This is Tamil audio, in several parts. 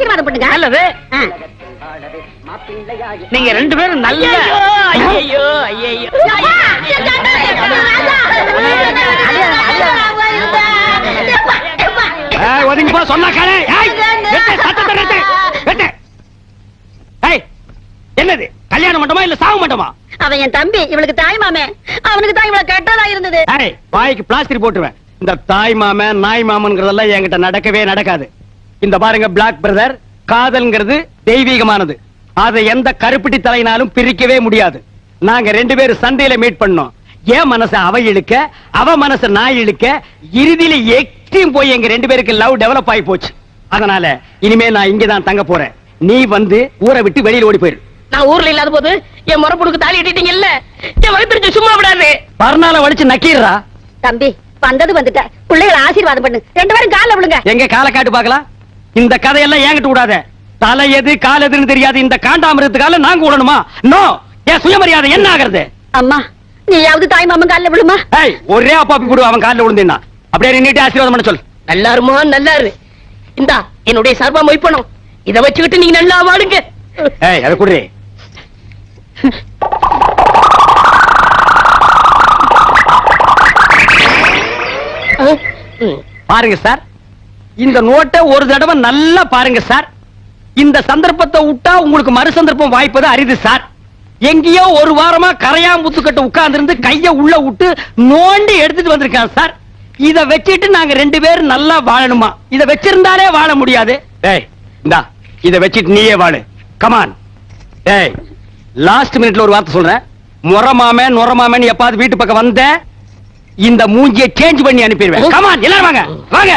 ஆசீர்வாதம் பண்ணுங்க நல்லது. நீங்க ரெண்டு பேரும் நல்ல ஐயோ ஐயோ. ஒதுங்கி போ சொன்னா என்னது? கல்யாண மண்டபமா இல்ல சாவு மண்டபமா? அவன் என் தம்பி இவளுக்கு தாய் மாமே. அவனுக்கு தான் இவ்வளவு கெட்டதா இருந்தது. வாய்க்கு பிளாஸ்டிக் போட்டுருவேன். இந்த தாய் மாமன் நாய் மாமன்கிறதெல்லாம் என்கிட்ட நடக்கவே நடக்காது. இந்த பாருங்க பிளாக் பிரதர் காதல்ங்கிறது தெய்வீகமானது. அதை எந்த கருப்பிட்டி தலையினாலும் பிரிக்கவே முடியாது. நாங்க ரெண்டு பேரும் சண்டையில மீட் பண்ணோம். என் மனச அவ இழுக்க அவ மனச நான் இழுக்க இறுதியில எக்ஸ்ட்ரீம் போய் எங்க ரெண்டு பேருக்கு லவ் டெவலப் ஆகி போச்சு. அதனால இனிமே நான் இங்கதான் தங்க போறேன். நீ வந்து ஊரை விட்டு வெளியில ஓடி போயிரு. நான் ஊர்ல இல்லாத போது என் முறப்புடுக்கு தாலி கட்டிட்டீங்க இல்ல என் வயிற்றுச்சு சும்மா விடாது. பர்னால வலிச்சு நக்கீரா தம்பி வந்தது வந்துட்ட. பிள்ளைகளை ஆசீர்வாதம் பண்ணு. ரெண்டு பேரும் கால்ல விழுங்க. எங்க காலை காட்டு பார்க்கலாம்? இந்த கதையெல்லாம் என்கிட்ட விடாத தலை எது கால் எதுன்னு தெரியாது. இந்த காண்டாமிரத்துக்கால நாங்க விடணுமா நோ என் சுயமரியாதை என்ன ஆகுறது? அம்மா நீயாவது தாய் மாமன் கால்ல விழுமா? ஏய் ஒரே அப்பாப்பி கொடு அவன் காலில் விழுந்தீன்னா. அப்படியே நீட்டி ஆசீர்வாதம் பண்ண சொல் நல்லா இருமா நல்லா இரு இந்தா என்னுடைய சர்வ மொய்ப்பணம். இத வச்சுக்கிட்டு நீங்க நல்லா வாடுங்க. ஏய் அதை குடுறி. பாருங்க சார். இந்த நோட்டை ஒரு தடவை நல்லா பாருங்க சார். இந்த சந்தர்ப்பத்தை விட்டா உங்களுக்கு மறு சந்தர்ப்பம் வாய்ப்பது அரிது சார். எங்கேயோ ஒரு வாரமா கரையாம்புத்து கட்ட உட்கார்ந்து இருந்து கைய உள்ள விட்டு நோண்டி எடுத்துட்டு வந்திருக்கான் சார். இத வச்சிட்டு நாங்க ரெண்டு பேரும் நல்லா வாழணுமா? இத வச்சிருந்தாலே வாழ முடியாது. ஏய் இந்தா இத வச்சிட்டு நீயே வாழு. கமான் ஏய் லாஸ்ட் மினிட்ல ஒரு வார்த்தை சொல்றேன். முறமாம நுறமாமன் எப்பாவது வீட்டு பக்கம் வந்த இந்த மூஞ்சியை சேஞ்ச் பண்ணி அனுப்பிடுவேன். கமான் எல்லாரும் வாங்க வாங்க.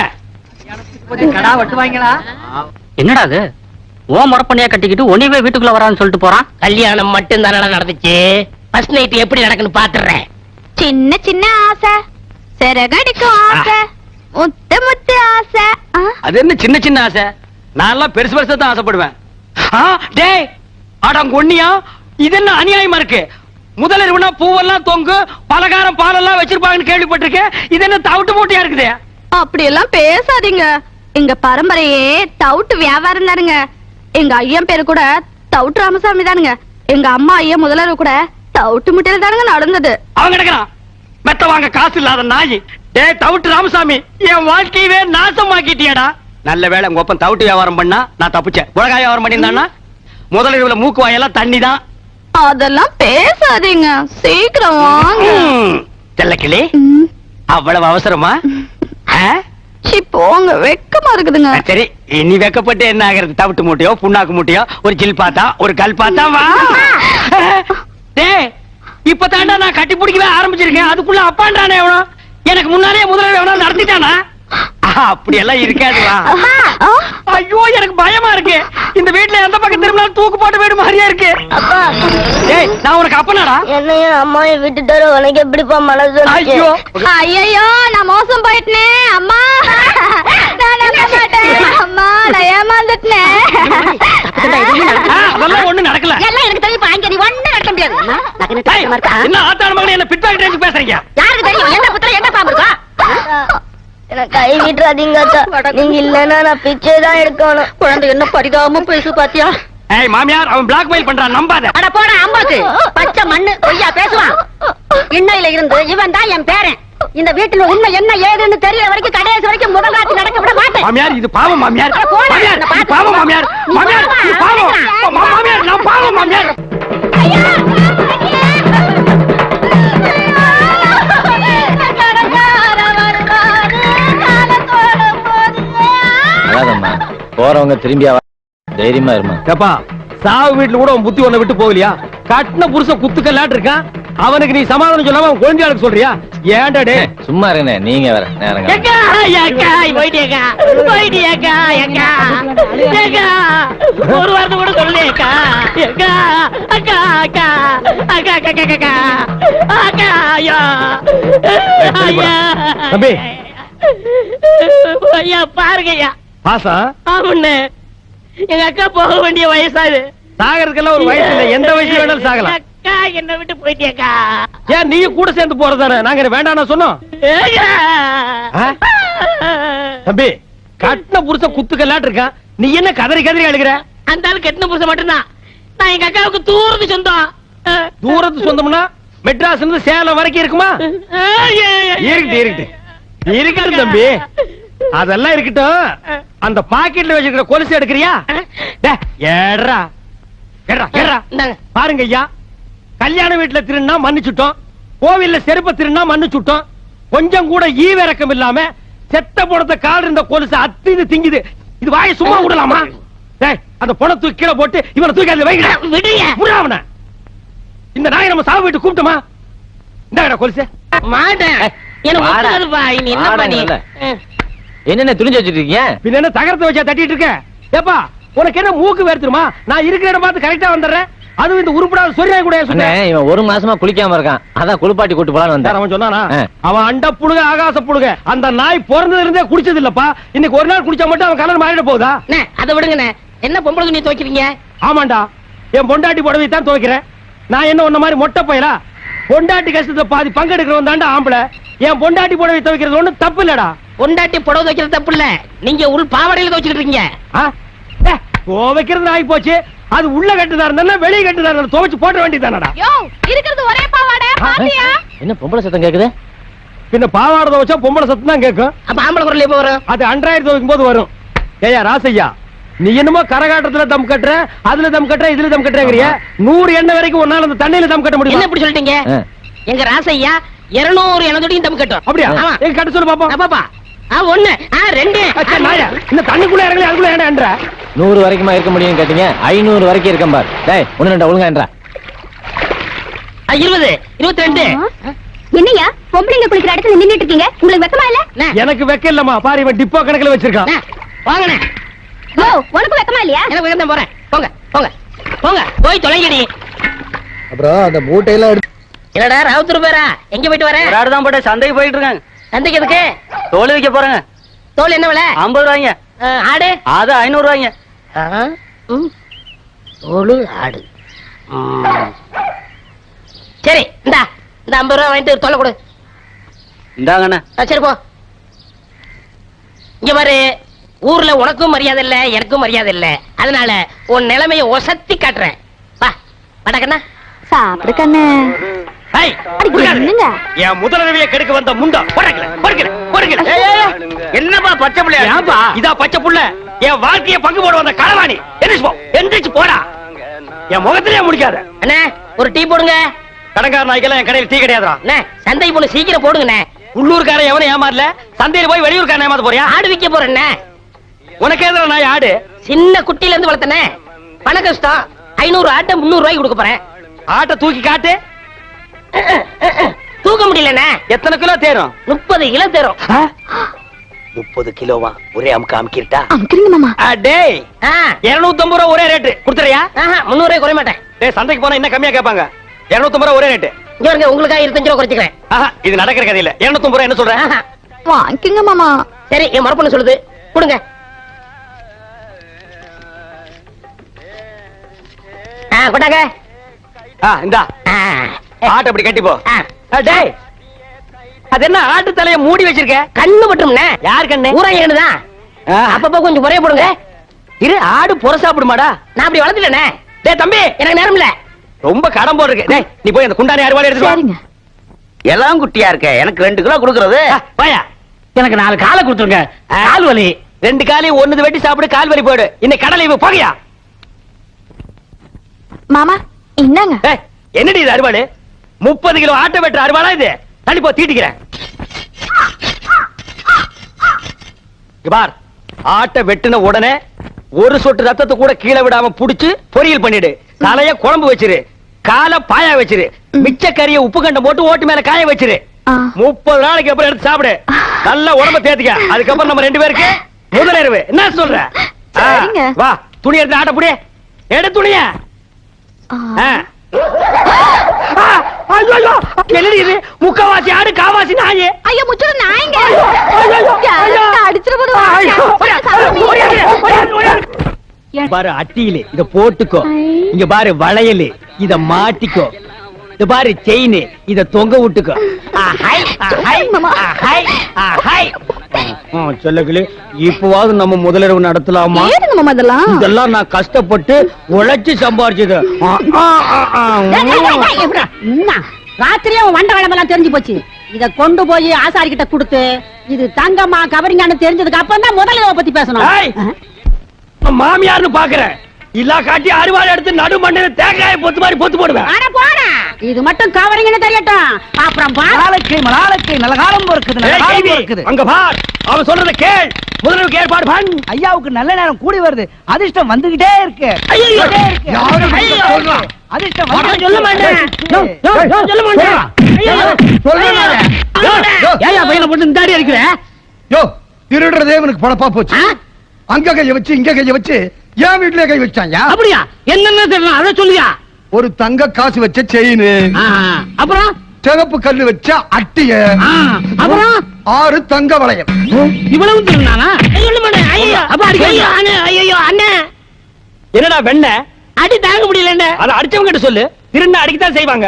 கடா வெட்டுவாங்களா என்னடா அது? ஓ முறப்பண்ணியா கட்டிக்கிட்டு ஒனிவே வீட்டுக்குள்ள வரான்னு சொல்லிட்டு போறான்? கல்யாணம் மட்டும் தானடா நடந்துச்சு. ஃபர்ஸ்ட் நைட் எப்படி நடக்குன்னு பாத்துறேன். சின்ன சின்ன ஆசை. சிறகடிக்கும் ஆசை. முத்து முத்து ஆசை. அது என்ன சின்ன சின்ன ஆசை? நான்லாம் பெருசு பெருசா தான் ஆசைப்படுவேன். டேய் அடங்கொன்னியா இது என்ன அநியாயமா இருக்கு? முதலிரவுனா பூவெல்லாம் தொங்கு பலகாரம் பாலெல்லாம் வச்சிருப்பாங்கன்னு கேள்விப்பட்டிருக்கேன். இது என்ன தவிட்டு மூட்டையா இருக்குது? அப்படியெல்லாம் பேசாதீங்க. எங்க பரம்பரையே தவுட்டு வியாபாரம் தானுங்க எங்க ஐயன் பேரு கூட தவுட்டு ராமசாமி தானுங்க எங்க அம்மா ஐயன் முதலர் கூட தவுட்டு முட்டையில தானுங்க நடந்தது. அவன் கிடக்குறான். மெத்த வாங்க காசு இல்லாத நாய். டேய் தவிட்டு ராமசாமி என் வாழ்க்கையவே நாசமாக்கிட்டியடா. நல்ல வேளை உங்க ஒப்பன் தவிட்டு வியாபாரம் பண்ணா நான் தப்பிச்சேன். உலகாய வியாபாரம் பண்ணியிருந்தான்னா? முதலிரவுல மூக்கு வாயெல்லாம் தண்ணி தான் அதெல்லாம் பேசாதீங்க. சீக்கிரம் வாங்க. செல்லக்கிளி அவ்வளவு அவசரமா? ஆ? சீ போங்க. வெக்கமா இருக்குதுங்க. சரி. இனி வெக்கப்பட்டு என்ன ஆகிறது? தவிட்டு மூட்டையோ புண்ணாக்கு மூட்டையோ ஒரு ஜில் பாத்தா ஒரு கல் பாத்தா வா. டேய் இப்ப தாண்டா நான் கட்டி பிடிக்கவே ஆரம்பிச்சிருக்கேன். அதுக்குள்ள அப்பாண்டானே எவனோ? எனக்கு முன்னாலே முதல்ல எவனோ நடத்திட்டானா ஆஹா, அப்படியெல்லாம் இருக்காது வா ஆ, ஐயோ எனக்கு பயமா இருக்கு. இந்த வீட்ல எந்த பக்கம் திரும்பினாலும் தூக்கு போட்டு வீடு மாதிரியா இருக்கு. டேய் நான் உனக்கு அப்பனாடா? என்னையும் அம்மாவையும் விட்டுட்டாரு உனக்கு எப்படிப்பா மனசு ஐயோ. ஐயையோ நான் மோசம் போயிட்டனே அம்மா. நான் நம்ப மாட்டேன். அம்மா நான் ஏமாந்துட்டேன். அதெல்லாம் ஒண்ணு நடக்கல. எல்லாம் எனக்கு தெரியும் பாங்க நீ ஒண்ணு நடக்க முடியாது? என்ன மகனே என்ன ரேஞ்சுக்கு பேசுறீங்க? யாருக்கு தெரியும்? எந்த புத்திரம் எந்த பாம்பு இருக்கா? கை விட்டுறாதீங்க அக்கா நீங்க இல்லன்னா நான் பிச்சை தான் எடுக்கணும். குழந்தை என்ன பரிதாபமா பேசு பாத்தியா? ஏய் மாமியார் அவன் பிளாக்மெயில் பண்றான் நம்பாத. அட போடா அம்மாக்கு பச்சை மண்ணு பொய்யா பேசுவான். இன்னையில இருந்து இவன் தான் என் பேரன். இந்த வீட்டுல உண்மை என்ன ஏதுன்னு தெரியற வரைக்கும் கடைசி வரைக்கும் முதல் ராத்தி நடக்க விட மாட்டேன். மாமியார் இது பாவம் மாமியார். மாமியார் இது பாவம் மாமியார். நீ மாமியார் பாவம், இது பாவம். மாமியார் நான் பாவம் மாமியார். அழாதம்மா. போறவங்க திரும்பி தைரியமா இருமா. ஏப்பா சாவு வீட்டுல கூட உன் புத்தி உன்னை விட்டு போகலையா? கட்டின புருஷன் குத்துக்கல்லாட்டு இருக்கான். அவனுக்கு நீ சமாதானம் சொல்லாம அவன் குழந்தையாளுக்கு சொல்றியா? ஏன்டா டே சும்மா இருங்க நீங்க வேற நேரங்க ஏக்கா ஏக்கா போயிட்டியக்கா போயிட்டியக்கா ஏக்கா ஏக்கா. ஒரு வாரத்தை கூட சொல்லலையேக்கா ஏக்கா. அக்கா அக்கா அக்கா அக்கா அக்கா அக்கா. அக்கா ஐயா. ஐயா. தம்பி. ஐயா பாருங்கய்யா. பாசா ஆமாண்ணே எங்க அக்கா போக வேண்டிய வயசாது சாகறதுக்கெல்லாம் ஒரு வயசு இல்ல. எந்த வயசுல வேணாலும் சாகலாம். அக்கா என்ன விட்டு போயிட்டியக்கா ஏன் நீ கூட சேர்ந்து போறதானே நாங்க வேண்டாம் சொன்னோம்? தம்பி கட்டின புருஷன் குத்துக்கல்லாட்டு இருக்கான். நீ என்ன கதறி கதறி அழுகிற? அந்த ஆளு கெட்டின புருஷன் மட்டும்தான். நான் எங்க அக்காவுக்கு தூரத்து சொந்தம். தூரத்து சொந்தம்னா மெட்ராஸ்ல இருந்து சேலம் வரைக்கும் இருக்குமா? ஏ, ஏ. இருக்கட்டும் இருக்கட்டும். இருக்கட்டும் தம்பி. அதெல்லாம் இருக்கட்டும். அந்த பாக்கெட்ல வச்சிருக்கிற கொலுசு எடுக்கிறியா? ஏட்ரா இந்தாங்க. பாருங்க ஐயா. கல்யாண வீட்டுல திருநா மன்னிச்சுட்டோம். கோவில்ல செருப்ப திருநா மன்னிச்சுட்டோம். கொஞ்சம் கூட ஈவிரக்கம் இல்லாம செத்த பணத்தை கால் இருந்த கொலுசு அத்தின்னு திங்குது. இது வாயை சும்மா விடலாமா? அந்த பணம் தூக்கி கீழே போட்டு இவனை தூக்கி அதுல. விடாமன இந்த நாயை நம்ம சாவு வீட்டு கூப்பிட்டோமா? இந்த கொலுசு. மாட்டேன். என்ன வாடா பண்ணி. என்னென்ன துணிஞ்சு வச்சிட்டு இருக்கீங்க? பின்ன என்ன தகரத்தை வச்சா தட்டிட்டு இருக்க ஏப்பா உனக்கு என்ன மூக்கு வேர்த்துருமா? நான் இருக்கிற இடம் பார்த்து கரெக்டா வந்துடுறேன். அதுவும் இந்த உருப்படாத சொரியா கூட அண்ணே சொன்னேன் இவன் ஒரு மாசமா குளிக்காம இருக்கான். அதான் குளிப்பாட்டி கூட்டு போலான்னு வந்தேன். அவன் சொன்னானா. அவன் அண்ட புழுக ஆகாச புழுக. அந்த நாய் பிறந்ததுல இருந்தே குடிச்சது இல்லப்பா இன்னைக்கு ஒரு நாள் குடிச்சா மட்டும் அவன் கலர் மாறிட போகுதா? அண்ணே, அதை விடுங்கண்ணே. என்ன பொம்பளை துணி துவைக்கிறீங்க? ஆமாண்டா. என் பொண்டாட்டி புடவை தான் துவைக்கிறேன். நான் என்ன உன்ன மாதிரி மொட்டை பையலா? பொண்டாட்டி கஷ்டத்தை பாதி பங்கெடுக்கிறவன் தாண்டா ஆம்பளை. என் பொண்டாட்டி புடவை துவைக்கிறது ஒண்ணும் தப்பு இல்லடா. பொண்டாட்டி புடவை துவைக்கிறது தப்பு இல்ல நீங்க உள் பாவாடையில துவைச்சிட்டு இருக்கீங்க. துவைக்கிறது ஆகி போச்சு. அது உள்ள கட்டுதா இருந்தா வெளிய கட்டுதா இருந்தா துவைச்சு போட்ட வேண்டியதானடா யோ இருக்கிறது ஒரே பாவாடை. பாத்தியா? என்ன பொம்பளை சத்தம் கேக்குது? பின்ன பாவாடை துவைச்சா பொம்பளை சத்தம் தான் கேட்கும் அப்ப ஆம்பளை குரல் எப்ப வரும்? அது அன்றாயிரத்தி துவைக்கும் போது வரும். ஏயா ராசையா நீ என்னமோ கரகாட்டத்துல தம் கட்டுற அதுல தம் கட்டுற இதுல தம் கட்டுறங்கிறிய. நூறு எண்ணெய் வரைக்கும் உன்னால அந்த தண்ணியில தம் கட்ட என்ன முடியும் இப்படி சொல்லிட்டீங்க? ஆ. எங்க ராசையா இருநூறு எனதோடையும் தம் கட்டும். அப்படியா? கட்ட சொல்லு பாப்பா. ஆ ஒண்ணு. ஆ ரெண்டு. இந்த தண்ணிக்குள்ள இறங்கல அதுக்குள்ள என்ற? நூறு வரைக்குமா இருக்க முடியும்னு கேட்டீங்க? ஐநூறு வரைக்கும் இருக்கேன் பார். டேய் ஒண்ணு ரெண்டு ஒழுங்கான்றா ஆ, இருபது. இருபத்தி ரெண்டு என்னையா பொம்பளைங்க குளிக்கிற இடத்துல நின்னுட்டு இருக்கீங்க? உங்களுக்கு வெக்கமா இல்ல? எனக்கு வெக்க இல்லம்மா. பாரு இவன் டிப்போ கணக்குல வச்சிருக்கான். அண்ணே, வாங்கண்ணே. ஓ உனக்கு வெக்கமா இல்லையா? எனக்கு வேகம் போறேன். போங்க போங்க. போங்க போய் தொலைங்கடி. அப்புறம் அந்த மூட்டையெல்லாம் எடுத்து என்னடா ராவுத்தூர் பேரா? எங்க போயிட்டு வர? தான் போட்டு சந்தைக்கு போயிட்டு இருக்காங்க சந்தைக்கு எதுக்கு? தோல் வைக்க போறேங்க. தோல் என்ன விலை? ஐம்பது ரூபாய்ங்க. ஆடு? அது ஐநூறு ரூபாய்ங்க. தோலு ஆடு. சரி இந்தா இந்த ஐம்பது ரூபா வாங்கிட்டு தொலை கொடு. இந்தாங்கண்ணே. சரி போ. இங்க பாரு ஊர்ல உனக்கும் மரியாதை இல்ல எனக்கும் மரியாதை இல்ல. அதனால உன் நிலைமைய ஒசத்தி காட்டுறேன். வா வடக்கண்ணா சாப்பிடு கண்ணு. என்னங்க? என் முதலரவியை கெடுக்க வந்த முண்டா. பொறுக்கல பொறுக்கல பொறுக்கல என்னப்பா பச்சை பிள்ளையா ஏன்பா? இதா பச்சை புள்ள. என் வாழ்க்கைய பங்கு போட வந்த களவாணி எந்திரிச்சு போ. எந்திரிச்சு போடா. என் முகத்திலே முடிக்காத. அண்ணா ஒரு டீ போடுங்க. கடங்கார நாய்க்கெல்லாம் என் கடையில் டீ கிடையாதுடா. அண்ணா சந்தைக்கு போன சீக்கிரம் போடுங்கண்ணே. உள்ளூர்காரன் எவனும் ஏமாறல? சந்தையில போய் வெளியூர்காரன் ஏமாத்த போறியா? ஆடு விக்க போறேண்ணே. உனக்கு எதிர நாய் ஆடு? சின்ன குட்டில இருந்து வளர்த்தனே பண கஷ்டம் ஐநூறு ஆட்டை முந்நூறு ரூபாய்க்கு கொடுக்க போறேன். ஆட்டை தூக்கி காட்டு. தூக்க முடியலண்ணே. எத்தனை கிலோ தேரும்? முப்பது கிலோ தரும். முப்பது கிலோவா? ஒரே அமுக்கு அமுக்கிட்டா அமுக்குறீங்க மாமா. டேய் இருநூத்தி ஐம்பது ரூபா ஒரே ரேட்டு கொடுத்துறியா? ரூபாய் குறைய மாட்டேன். டேய் சந்தைக்கு போனா இன்னும் கம்மியா கேட்பாங்க. இருநூத்தி ஐம்பது ரூபா ஒரே ரேட்டு இங்க பாருங்க உங்களுக்காக இருபத்தஞ்சு ரூபா குறைச்சிக்கிறேன். ஆஹா இது நடக்கிற கதை இல்ல இருநூத்தி ஐம்பது ரூபா என்ன சொல்றேன். வாங்கிக்கங்க மாமா. சரி என் மரப்பண்ண சொல்லுது. கொடுங்க. ஆ இந்தா. ஆட்டை அப்படி கட்டி போ. ஆ. ஆ, டேய். அது என்ன ஆட்டு தலைய மூடி வச்சிருக்க? கண்ணு மட்டும்ண்ணே. யார் கண்ணு? ஊரா ஆ, அப்பப்போ கொஞ்சம் குறைய போடுங்க. இரு ஆடு புற சாப்பிடுமாடா. நான் அப்படி வளர்த்துட்டேனே. டேய் தம்பி. எனக்கு நேரம் இல்ல. ரொம்ப கடன் இருக்கு டேய் நீ போய் அந்த குண்டானி அறுவாள் எடுத்து வா. சரிங்க. எல்லாம் குட்டியா இருக்க. எனக்கு ரெண்டு கிலோ கொடுக்கறது. வாயா எனக்கு நாலு காலை கொடுத்துருங்க. கால் வலி. ரெண்டு காலையும் ஒண்ணுது வெட்டி சாப்பிடு கால் வலி போயிடு. இன்னைக்கு கடலை இவ போகையா. மாமா ஏய், என்னடி இது அறுவாள் முப்பது கிலோ ஆட்டை வெட்டுற அறுவாளா இது? தள்ளி போ தீட்டிக்கிறேன். பார். ஆட்டை வெட்டின உடனே ஒரு சொட்டு ரத்தத்தை கூட கீழே விடாம புடிச்சு பொரியல் பண்ணிடு. தலைய குழம்பு வச்சிரு. காலை பாயா வச்சிரு. மிச்ச கறிய உப்பு கண்டம் போட்டு ஓட்டு மேல காய வச்சிரு. முப்பது நாளைக்கு அப்புறம் எடுத்து சாப்பிடு. நல்லா உடம்ப தேத்திக்க. அதுக்கப்புறம் நம்ம ரெண்டு பேருக்கு முதலிரவு என்ன சொல்ற. வா. துணி எடுத்து ஆட்ட புடி. எடு துணிய. ஐயோ, முக்கவாசி ஆடு காவாசி நாயே. ஐயோ முச்சுடு நாய்ங்க. ஐயோ, போது. பாரு அட்டியில இத போட்டுக்கோ. இங்க பாரு வளையல் இத மாட்டிக்கோ. இத பாரு செயின் இத தொங்க விட்டுக்கோ. ஆ, ஹை, ஆ, ஹை, செல்லக்கிளி இப்பவாவது நம்ம முதலிரவு நடத்தலாமா? இதெல்லாம் நான் கஷ்டப்பட்டு உழைச்சு சம்பாரிச்சது? ராத்திரியே வண்ட வளமெல்லாம் தெரிஞ்சு போச்சு. இத கொண்டு போய் ஆசாரி கிட்ட கொடுத்து இது தங்கம்மா கவரிங்கான்னு தெரிஞ்சதுக்கு அப்புறம் தான் முதல்ல பத்தி பேசணும். மாமியார்னு பாக்குறேன். இல்லா காட்டி அறுவாள் எடுத்து நடு மண்ணில தேங்காய பொத்து மாதிரி பொத்து போடுவேன். இது மட்டும் கவரிங்னு தெரியட்டும். அப்புறம் பா மலாலக்கை மலாலக்கை நல்ல காலம் இருக்குது அங்க பார் அவன் சொல்றத கேள். முதலிரவு ஏற்பாடு பண் ஐயாவுக்கு நல்ல நேரம் கூடி வருது. அதிர்ஷ்டம் வந்துகிட்டே இருக்கு? அதிர்ஷ்டம் சொல்ல மாட்டேன். சொல்ல மாட்டேன். பையனை போட்டு இந்த தாடி அடிக்கிற? யோ திருடுறதே இவனுக்கு பழப்பா போச்சு. அங்க கைய வச்சு இங்க கைய வச்சு என் வீட்டுல கை வச்சாங்க அப்படியா? என்னென்ன தெரியல அத சொல்லியா? ஒரு தங்க காசு வச்ச செயின். அப்புறம்? சிவப்பு கல்லு வச்ச அட்டிய. ஆ, அப்புறம்? ஆறு தங்க வளையம். இவ்வளவு என்னடா வெண்ண? அடி தாங்க முடியல அத அடிச்சவங்க கிட்ட சொல்லு. திருண்ண அடிக்கத்தான் செய்வாங்க.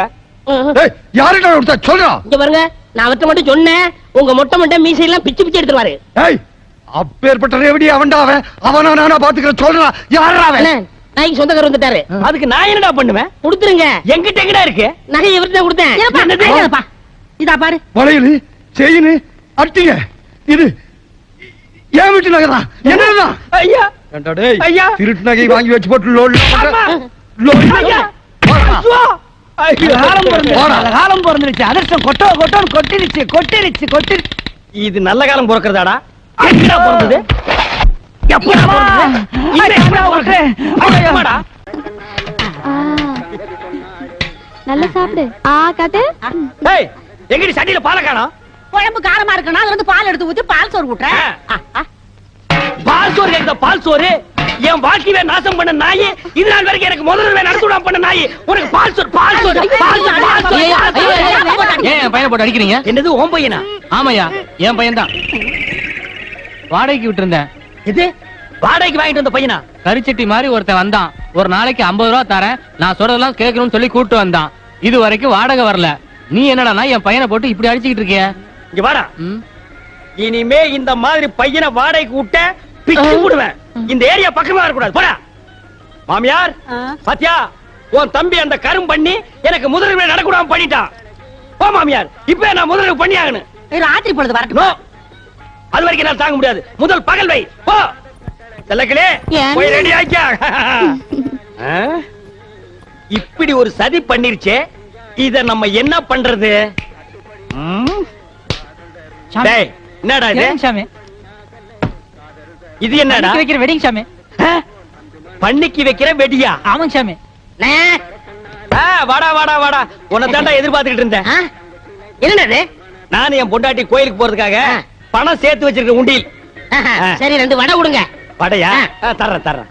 ஏய், யாருடா கொடுத்தா சொல்றா? இங்க பாருங்க நான் அவர்ட்ட மட்டும் சொன்னேன். உங்க மொட்டை மொட்டை மீசையெல்லாம் பிச்சு பிச்சு எடுத்துருவாரு. ஏய் அப்பேற்பட்ட ரேவடி அவன்டா அவன். அவனா நானா பாத்துக்கிறேன். சொல்றா யாரா அவன்? நாய்க்கு சொந்தக்காரர் வந்துட்டாரு. அதுக்கு நான் என்னடா பண்ணுவேன்? கொடுத்துருங்க. எங்கிட்ட எங்கடா இருக்கு? நகை இவர்கிட்ட கொடுத்தேன். இதா பாரு. வளையல் செயின் அட்டிய இது என் வீட்டு நகைதான் என்னதான் ஐயா. ஐயா. திருட்டு நகை வாங்கி வச்சு போட்டு. ஐயோ. காலம் பிறந்துருச்சு. அதிர்ஷ்டம் கொட்டோ கொட்டோன்னு கொட்டிருச்சு கொட்டிருச்சு கொட்டி இது நல்ல காலம் பிறக்கிறதாடா. பிறந்தது. நல்லா சாப்பிடு. ஆ காட்டு ஏய், எங்கடி சட்டியில பாலை காணோம்? குழம்பு காரமா இருக்குன்னா அதுல இருந்து பால் எடுத்து ஊத்தி பால் சோறு. பால் சோறு கேக்குதா பால் சோறு? என் வாழ்க்கையில நாசம் பண்ண நாய் இது நாள் வரைக்கும் எனக்கு முதல்ல நடத்து விடாம பண்ண நாய் உனக்கு பால் சோறு பால் சோறு பால் சோறு பால் சோறு. ஏன் என் பையனை போட்டு அடிக்கிறீங்க? என்னது ஓம் பையனா? ஆமாய்யா என் பையன் தான் வாடகைக்கு விட்டுருந்தேன். இது வாடகைக்கு வாங்கிட்டு வந்த பையனா? கரிச்சட்டி மாதிரி ஒருத்தன் வந்தான். ஒரு நாளைக்கு ஐம்பது ரூபா தரேன். நான் சொல்றதெல்லாம் கேட்கணும்னு சொல்லி கூட்டு வந்தான். இது வரைக்கும் வாடகை வரல. நீ என்னடான்னா என் பையனை போட்டு இப்படி அடிச்சுக்கிட்டு இருக்கிய? இங்க வாடா? இனிமே இந்த மாதிரி பையனை வாடகைக்கு விட்ட பிச்சு விடுவேன் இந்த ஏரியா பக்கமா வரக்கூடாது போடா. மாமியார். பாத்தியா? உன் தம்பி அந்த கரும் பண்ணி எனக்கு முதலில் நடக்கூடாம பண்ணிட்டான். போ மாமியார் இப்ப நான் முதலில் பண்ணி ஆகணும் ராத்திரி பொழுது வரட்டும்? அது வரைக்கும் என்னால தாங்க முடியாது. முதல் பகல் வை. போ. செல்லக்கிளே? போய் ரெடி ஆக்கியா ஆ? இப்படி ஒரு சதி பண்ணிருச்சே. இத நம்ம என்ன பண்றது? என்னடா இது? சாமி? இது என்னடா? வைக்கிற வெடிங் சாமி? பண்ணிக்கு வைக்கிற வெடியா? ஆமாங்க சாமி. வாடா வாடா வாடா. உன்னை தாண்டா எதிர்பார்த்துக்கிட்டு இருந்தேன். இது நானும் என் பொண்டாட்டி கோயிலுக்கு போறதுக்காக. பணம் சேர்த்து வச்சிருக்க உண்டியில். சரி ரெண்டு வடை கொடுங்க. வடையா? தர்றேன் தர்றேன்.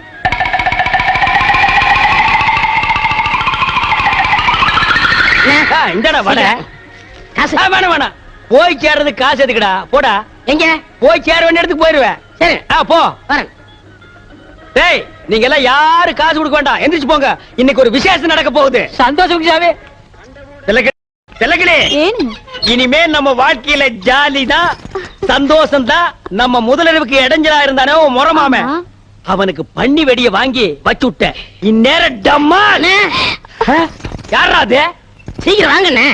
இந்தாடா வடை. வேணாம் வேணாம். போய் சேர்றதுக்கு காசு எதுக்குடா? போடா. எங்க? போய் சேர வேண்டிய இடத்துக்கு போயிருவேன். சரி. ஆ போ. வரேன். டேய் நீங்க எல்லாம் யாரு காசு கொடுக்க வேண்டாம். எந்திரிச்சு போங்க. இன்னைக்கு ஒரு விசேஷம் நடக்க போகுது. சந்தோஷம் சாமி. ஏனுங்க இனிமே நம்ம வாழ்க்கையில ஜாலி தான் சந்தோஷம் தான் நம்ம முதலிரவுக்கு இடைஞ்சலா இருந்தானே ஆமா. அவனுக்கு பண்ணி வெடிய வாங்கி வச்சு விட்டேன் இந்நேரம் டம்மா யாரா அது? சீக்கிரம் வாங்கண்ணே.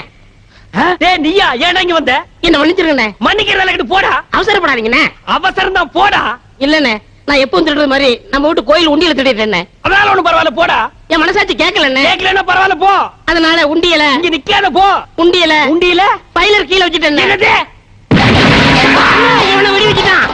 நீயா? இங்க வந்த? என்ன மன்னிச்சிருங்கண்ணே மன்னிக்கிற வேலைக்கிட்டு போடா. அவசரப்படாதீங்கண்ணே. அவசரம் தான் போடா. இல்லண்ணே நான் எப்பவும் திருடுறது மாதிரி நம்ம வீட்டு கோயில் உண்டியல திருடிட்டேன் அதனால ஒண்ணும் பரவாயில்ல போடா. என் மனசாட்சி கேட்கலண்ணே. கேட்கலன்னா பரவாயில்ல போ. அதனால உண்டியல இங்க நிக்காத போ. உண்டியல உண்டியில? பைலர் கீழே வச்சுட்டேன் இவனை விடுவிச்சுட்டான்.